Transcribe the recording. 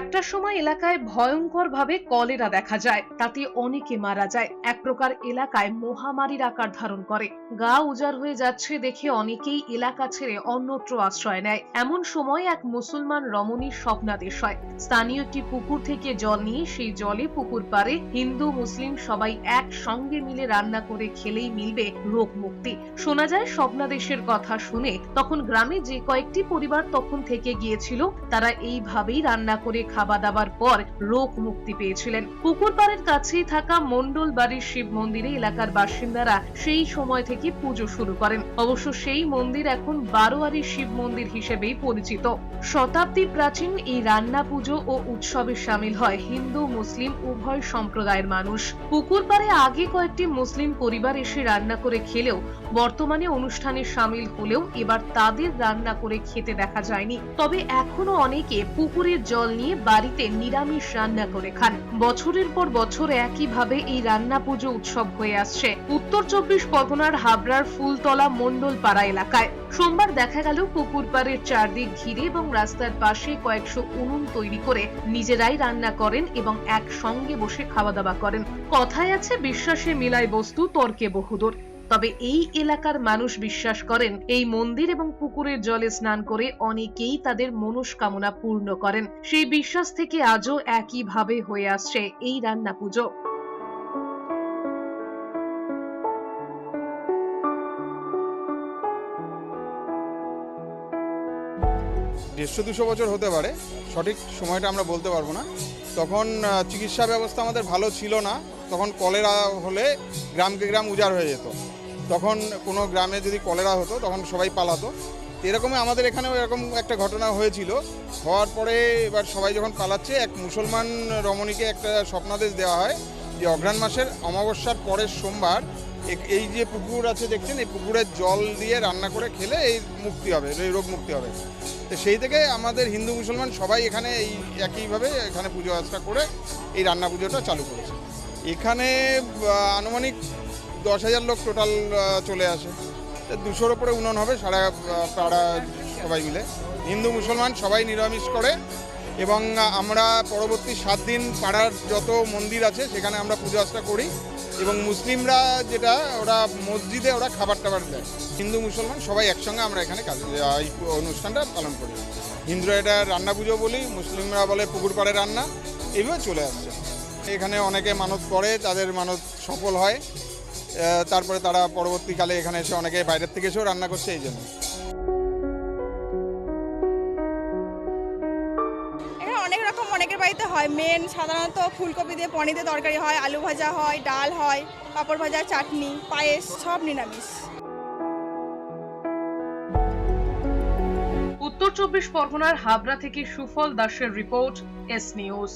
একটা সময় এলাকায় ভয়ঙ্করভাবে কলেরা দেখা যায়। তাতে অনেকে মারা যায়। এক প্রকার এলাকায় মহামারীর আকার ধারণ করে। গা উজাড় হয়ে যাচ্ছে দেখে অনেকেই এলাকা ছেড়ে অন্যত্র আশ্রয় নেয়। এমন সময় এক মুসলমান রমণীর স্বপ্নাদেশ হয়। স্থানীয় একটি পুকুর থেকে জল নিয়ে সেই জলে পুকুর পারে হিন্দু, মুসলিম সবাই একসঙ্গে মিলে রান্না করে খেলেই মিলবে রোগ মুক্তি। শোনা যায় স্বপ্নাদেশের কথা শুনে, তখন গ্রামে যে কয়েকটি পরিবার তখন থেকে গিয়েছিল, তারা এইভাবেই রান্না করে খাওয়া দাবার পর রোগ মুক্তি পেয়েছিলেন। পুকুর পাড়ের কাছেই থাকা মন্ডল বাড়ির শিব মন্দিরে এলাকার বাসিন্দারা সেই সময় থেকে পুজো শুরু করেন। অবশ্য সেই মন্দির এখন বারোয়ারি শিব মন্দির হিসেবেই পরিচিত। শতাব্দী প্রাচীন এই রান্না পুজো ও উৎসবে সামিল হয় হিন্দু, মুসলিম, উভয় সম্প্রদায়ের মানুষ। পুকুর পাড়ে আগে কয়েকটি মুসলিম পরিবার এসে রান্না করে খেলেও বর্তমানে অনুষ্ঠানে সামিল হলেও এবার তাদের রান্না করে খেতে দেখা যায়নি। তবে এখনও অনেকে পুকুরের জল নিয়ে বাড়িতে নিরামিষ রান্না করে খান। বছরের পর বছর একইভাবে এই রান্না পুজো উৎসব হয়ে আসছে। উত্তর চব্বিশ পরগনার হাবড়ার ফুলতলা মন্ডল পাড়া এলাকায়। সোমবার দেখা গেল পুকুর পাড়ের চারদিক ঘিরে এবং রাস্তার পাশে কয়েকশো উনুন তৈরি করে নিজেরাই রান্না করেন এবং একসঙ্গে বসে খাওয়া দাওয়া করেন। কথায় আছে, বিশ্বাসে মিলায় বস্তু, তর্কে বহুদূর। তবে এই এলাকার মানুষ বিশ্বাস করেন, এই মন্দির এবং পুকুরের জলে স্নান করে অনেকেই তাদের মনস্কামনা পূর্ণ করেন। সেই বিশ্বাস থেকে আজও একইভাবে হয়ে আসছে এই রান্না পুজো। দেড়শো দুশো বছর হতে পারে, সঠিক সময়টা আমরা বলতে পারব না। তখন চিকিৎসা ব্যবস্থা আমাদের ভালো ছিল না, তখন কলেরা হলে গ্রামকে গ্রাম উজাড় হয়ে যেত। তখন কোনো গ্রামে যদি কলেরা হতো, তখন সবাই পালাতো। এরকমই আমাদের এখানেও এরকম একটা ঘটনা হয়েছিল। হওয়ার পরে এবার সবাই যখন পালাচ্ছে, এক মুসলমান রমণীকে একটা স্বপ্নাদেশ দেওয়া হয় যে অঘ্রাণ মাসের অমাবস্যার পরের সোমবার এই যে পুকুর আছে দেখছেন, এই পুকুরের জল দিয়ে রান্না করে খেলে এই মুক্তি হবে, এই রোগ মুক্তি হবে। তো সেই থেকে আমাদের হিন্দু মুসলমান সবাই এখানে এই একইভাবে এখানে পুজো আর্চা করে এই রান্না পুজোটা চালু করেছে। এখানে আনুমানিক দশ হাজার লোক টোটাল চলে আসে। দুশোর ওপরে উনন হবে, সারা পাড়া সবাই মিলে। হিন্দু, মুসলমান সবাই নিরামিষ করে এবং আমরা পরবর্তী সাত দিন পাড়ার যত মন্দির আছে, সেখানে আমরা পুজো আর্চা করি এবং মুসলিমরা যেটা, ওরা মসজিদে ওরা খাবার টাবার দেয়। হিন্দু, মুসলমান সবাই একসঙ্গে আমরা এখানে কাজ এই অনুষ্ঠানটা পালন করি। হিন্দুরা এটা রান্না পুজো বলি, মুসলিমরা বলে পুকুর পাড়ে রান্না এইভাবে চলে আসছে। এখানে অনেকে মানত করে, তাদের মানত সফল হয়। তারপরে তারা পরবর্তীকালে এখানে এসে অনেকে বাইরের থেকে এসেও রান্না করছে এই জন্য। এখানে অনেক রকম অনেকের বাড়িতে হয়। মেন সাধারণত ফুলকপি দিয়ে পনির দিয়ে তরকারি হয় আলু ভাজা হয় ডাল হয় পাঁপড় ভাজা চাটনি পায়েস সব নিরামিষ। উত্তর চব্বিশ পরগনার হাবড়া থেকে সুফল দাসের রিপোর্ট এস নিউজ